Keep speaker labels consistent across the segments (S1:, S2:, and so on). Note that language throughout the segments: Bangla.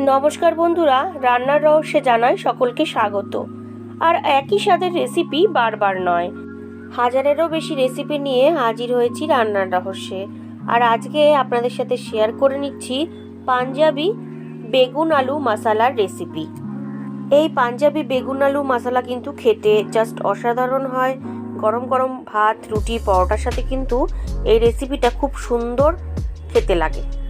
S1: নমস্কার বন্ধুরা, রান্নার রহস্যে জানাই সকলকে স্বাগত। আর একই স্বাদের রেসিপি বারবার নয়। হাজারেরও বেশি রেসিপি নিয়ে হাজির হয়েছি রান্নার রহস্যে। আর আজকে আপনাদের সাথে শেয়ার করে নিচ্ছি পাঞ্জাবি বেগুন আলু মশালার রেসিপি এই পাঞ্জাবি বেগুন আলু মশালা কিন্তু খেতে জাস্ট অসাধারণ হয়। গরম গরম ভাত, রুটি, পরোটার সাথে কিন্তু এই রেসিপিটা খুব সুন্দর খেতে লাগে।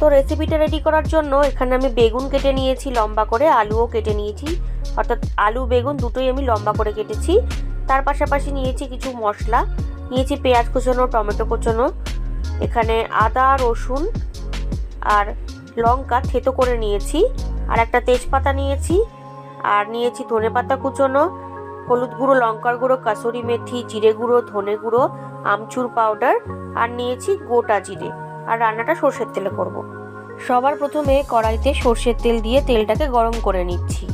S1: তো রেসিপিটা রেডি করার জন্য এখানে আমি বেগুন কেটে নিয়েছি, লম্বা করে আলুও কেটে নিয়েছি। অর্থাৎ আলু, বেগুন দুটোই আমি লম্বা করে কেটেছি। তার পাশাপাশি নিয়েছি কিছু মশলা। নিয়েছি পেঁয়াজ কুচোনো, টমেটো কুচোনো, এখানে আদা, রসুন আর লঙ্কা থেতো করে নিয়েছি। আর একটা তেজপাতা নিয়েছি। আর নিয়েছি ধনে পাতা কুচোনো, হলুদ গুঁড়ো, লঙ্কার গুঁড়ো, কাসুরি মেথি, জিরে গুঁড়ো, ধনে গুঁড়ো, আমচুর পাউডার আর নিয়েছি গোটা জিরে। আর রান্নাটা সর্ষের তেলে করব। সবার প্রথমে কড়াইতে সর্ষের তেল দিয়ে তেলটাকে গরম করে নিচ্ছি।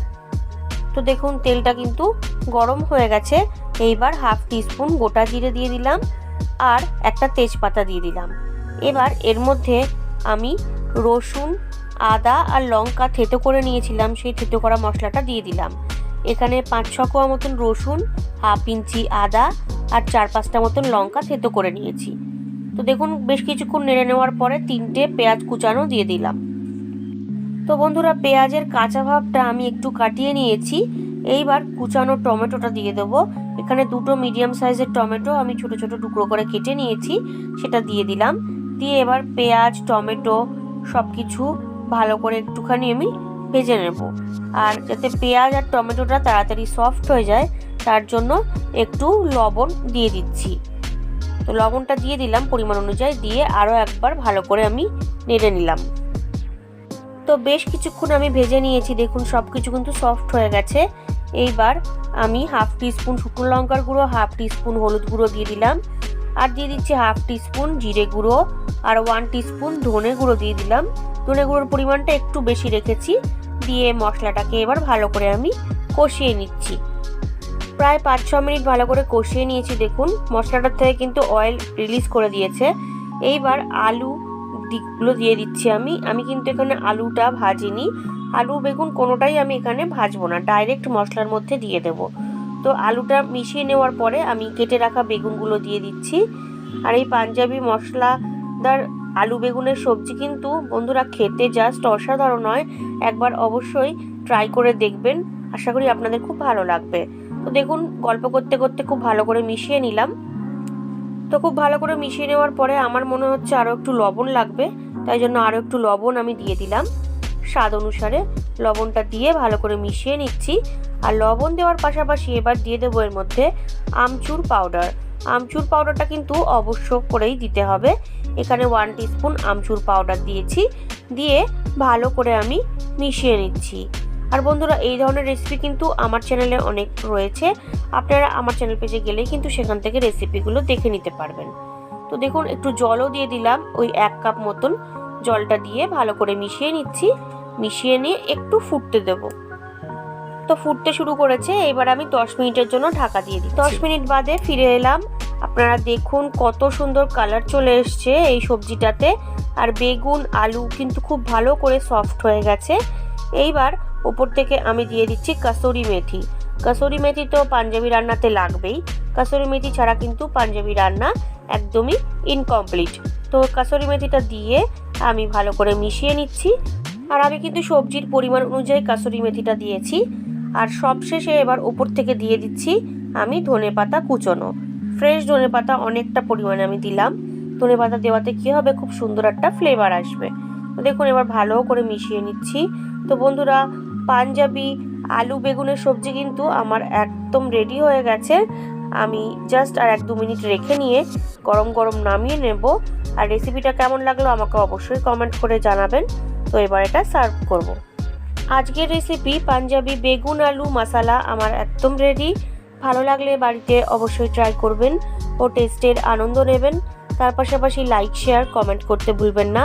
S1: তো দেখুন, তেলটা কিন্তু গরম হয়ে গেছে। এইবার হাফ টিস্পুন গোটা জিরে দিয়ে দিলাম আর একটা তেজপাতা দিয়ে দিলাম। এবার এর মধ্যে আমি রসুন, আদা আর লঙ্কা থেতো করে নিয়েছিলাম, সেই থেতো করা মশলাটা দিয়ে দিলাম। এখানে পাঁচ ছ কোয়া মতন রসুন, হাফ ইঞ্চি আদা আর চার পাঁচটা মতন লঙ্কা থেতো করে নিয়েছি। তো দেখুন, বেশ কিছুক্ষণ নেড়ে নেওয়ার পরে তিনটে পেঁয়াজ কুচানো দিয়ে দিলাম। তো বন্ধুরা, পেঁয়াজের কাঁচা ভাবটা আমি একটু কাটিয়ে নিয়েছি। এইবার কুচানো টমেটোটা দিয়ে দেবো। এখানে দুটো মিডিয়াম সাইজের টমেটো আমি ছোট ছোট টুকরো করে কেটে নিয়েছি, সেটা দিয়ে দিলাম। দিয়ে এবার পেঁয়াজ, টমেটো সব কিছু ভালো করে একটুখানি আমি ভেজে নেব। আর যাতে পেঁয়াজ আর টমেটোটা তাড়াতাড়ি সফট হয়ে যায়, তার জন্য একটু লবণ দিয়ে দিচ্ছি। তো লবণটা দিয়ে দিলাম পরিমাণ অনুযায়ী, দিয়ে আরও একবার ভালো করে আমি নেড়ে নিলাম। তো বেশ কিছুক্ষণ আমি ভেজে নিয়েছি, দেখুন সব কিছু কিন্তু সফট হয়ে গেছে। এইবার আমি হাফ টিস্পুন শুকনো লঙ্কার গুঁড়ো, হাফ টিস্পুন হলুদ গুঁড়ো দিয়ে দিলাম। আর দিয়ে দিচ্ছি হাফ টিস্পুন জিরে গুঁড়ো আর ওয়ান টিস্পুন ধনে গুঁড়ো দিয়ে দিলাম। ধনে গুঁড়োর পরিমাণটা একটু বেশি রেখেছি, দিয়ে মশলাটাকে এবার ভালো করে আমি কষিয়ে নিচ্ছি। প্রায় পাঁচ, ছ মিনিট ভালো করে কষিয়ে নিয়েছি, দেখুন। মশলাটার থেকে কিন্তু অয়েল রিলিজ করে দিয়েছে। এইবার আলু দিকগুলো দিয়ে দিচ্ছি আমি। আমি কিন্তু এখানে আলুটা ভাজিনি। আলু, বেগুন কোনোটাই আমি এখানে ভাজবো না। ডাইরেক্ট মশলার মধ্যে দিয়ে দেব। তো আলুটা মিশিয়ে নেওয়ার পরে আমি কেটে রাখা বেগুনগুলো দিয়ে দিচ্ছি। আর এই পাঞ্জাবি মশলাদার আলু, বেগুনের সবজি কিন্তু বন্ধুরা খেতে জাস্ট অসাধারণ হয়। একবার অবশ্যই ট্রাই করে দেখবেন। আশা করি আপনাদের খুব ভালো লাগবে। তো দেখুন, গল্প করতে করতে খুব ভালো করে মিশিয়ে নিলাম। তো খুব ভালো করে মিশিয়ে নেওয়ার পরে আমার মনে হচ্ছে আরও একটু লবণ লাগবে, তাই জন্য আরও একটু লবণ আমি দিয়ে দিলাম। স্বাদ অনুসারে লবণটা দিয়ে ভালো করে মিশিয়ে নিচ্ছি। আর লবণ দেওয়ার পাশাপাশি এবার দিয়ে দেবো এর মধ্যে আমচুর পাউডার। আমচুর পাউডারটা কিন্তু অবশ্য করেই দিতে হবে। এখানে ওয়ান টিস্পুন আমচুর পাউডার দিয়েছি। দিয়ে ভালো করে আমি মিশিয়ে নিচ্ছি। আর বন্ধুরা এই ধরনের রেসিপি কিন্তু আমার চ্যানেলে অনেক রয়েছে। আপনারা আমার চ্যানেল পেজে গেলেই কিন্তু সেখান থেকে রেসিপিগুলো দেখে নিতে পারবেন। তো দেখুন একটু জলও দিয়ে দিলাম ওই এক কাপ মতন। জলটা দিয়ে ভালো করে মিশিয়ে নিচ্ছি। মিশিয়ে নিয়ে একটু ফুটতে দেবো। তো ফুটতে শুরু করেছে এবার আমি দশ মিনিটের জন্য ঢাকা দিয়ে দিই দশ মিনিট বাদে ফিরে এলাম। আপনারা দেখুন কত সুন্দর কালার চলে এসছে এই সবজিটাতে। আর বেগুন আলু কিন্তু খুব ভালো করে সফট হয়ে গেছে। এইবার ওপর থেকে আমি দিয়ে দিচ্ছি কাসুরি মেথি। কাসুরি মেথি তো পাঞ্জাবি রান্নাতে লাগবেই। কাসুরি মেথি ছাড়া কিন্তু পাঞ্জাবি রান্না একদমই ইনকমপ্লিট তো কাসুরি মেথিটা দিয়ে আমি ভালো করে মিশিয়ে নিচ্ছি। আর আমি কিন্তু সবজির পরিমাণ অনুযায়ী কাসুরি মেথিটা দিয়েছি। আর সবশেষে এবার ওপর থেকে দিয়ে দিচ্ছি আমি ধনে পাতা কুচোনো। ফ্রেশ ধনে পাতা অনেকটা পরিমাণে আমি দিলাম। ধনে পাতা দেওয়াতে কী হবে? খুব সুন্দর একটা ফ্লেভার আসবে। দেখুন এবার ভালো করে মিশিয়ে নিচ্ছি। তো বন্ধুরা পাঞ্জাবি, আলু, বেগুনের সবজি কিন্তু আমার একদম রেডি হয়ে গেছে। আমি জাস্ট আর এক দু মিনিট রেখে নিয়ে গরম গরম নামিয়ে নেব। আর রেসিপিটা কেমন লাগল আমাকে অবশ্যই কমেন্ট করে জানাবেন। তো এবার এটা সার্ভ করব। আজকের রেসিপি পাঞ্জাবি, বেগুন, আলু, মশালা আমার একদম রেডি ভালো লাগলে বাড়িতে অবশ্যই ট্রাই করবেন ও টেস্টের আনন্দ নেবেন। তার পাশাপাশি লাইক শেয়ার কমেন্ট করতে ভুলবেন না।